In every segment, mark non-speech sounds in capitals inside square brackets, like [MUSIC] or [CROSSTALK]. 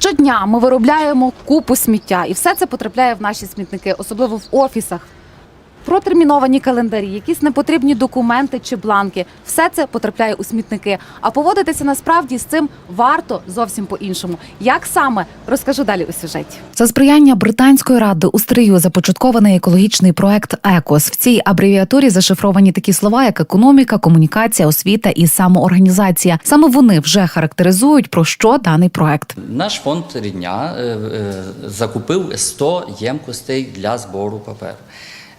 Щодня ми виробляємо купу сміття, і все це потрапляє в наші смітники, особливо в офісах. Протерміновані календарі, якісь непотрібні документи чи бланки все це потрапляє у смітники. А поводитися насправді з цим варто зовсім по-іншому. Як саме розкажу далі у сюжеті. За сприяння британської ради у стрию започаткований екологічний проект ЕКОС. В цій абревіатурі зашифровані такі слова, як економіка, комунікація, освіта і самоорганізація. Саме вони вже характеризують про що даний проект. Наш фонд рідня е, е, закупив 100 ємкостей для збору паперу.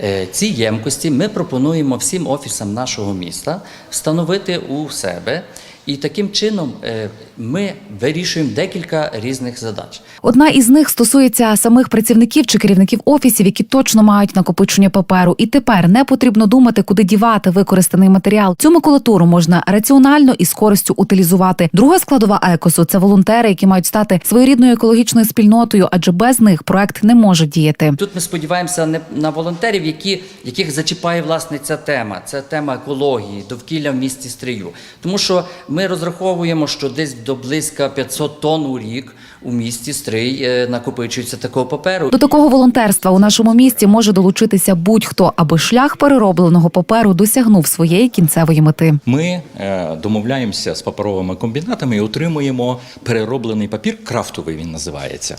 Е, Ці ємкості ми пропонуємо всім офісам нашого міста встановити у себе. І таким чином е, ми вирішуємо декілька різних задач. Одна із них стосується самих працівників чи керівників офісів, які точно мають накопичення паперу. І тепер не потрібно думати, куди дівати використаний матеріал. Цю макулатуру можна раціонально і з користю утилізувати. Друга складова екосу це волонтери, які мають стати своєрідною екологічною спільнотою, адже без них проект не може діяти. Тут ми сподіваємося не на волонтерів, які, яких зачіпає власне ця тема. Це тема екології, довкілля в місті Стрию. Тому що ми розраховуємо, що десь до близько 500 тонн у рік у місті Стрий е, накопичується такого паперу. До такого волонтерства у нашому місті може долучитися будь-хто, аби шлях переробленого паперу досягнув своєї кінцевої мети. Ми е, домовляємося з паперовими комбінатами і отримуємо перероблений папір, крафтовий він називається.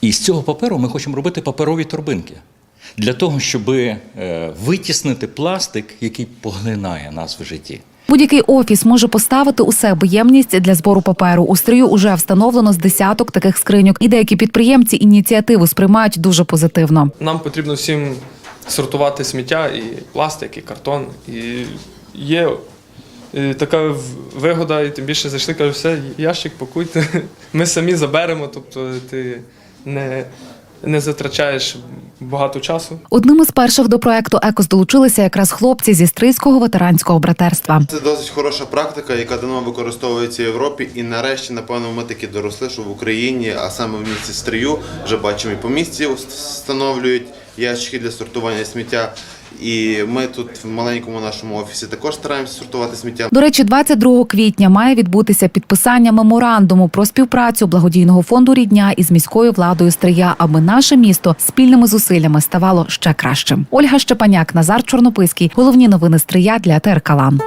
І з цього паперу ми хочемо робити паперові торбинки. Для того, щоб е, витіснити пластик, який поглинає нас в житті. Будь-який офіс може поставити у себе ємність для збору паперу. У стрію уже встановлено з десяток таких скриньок, і деякі підприємці ініціативу сприймають дуже позитивно. Нам потрібно всім сортувати сміття, і пластик, і картон. І є е, така вигода, і тим більше зайшли, кажуть, все, ящик пакуйте. [LAUGHS] Ми самі заберемо, тобто ти не, не затрачаєш багато часу. Одним із перших до проекту Екос долучилися якраз хлопці зі стрийського ветеранського братерства. Це досить хороша практика, яка давно використовується в Європі. І нарешті, напевно, ми таки доросли, що в Україні, а саме в місті Стрию, вже бачимо і по місті встановлюють ящики для сортування сміття. І ми тут в маленькому нашому офісі також стараємося сортувати сміття. До речі, 22 квітня має відбутися підписання меморандуму про співпрацю благодійного фонду рідня із міською владою Стрия, аби наше місто спільними зусиллями ставало ще кращим. Ольга Щепаняк, Назар Чорнописький. Головні новини Стрия для ТРК Лан.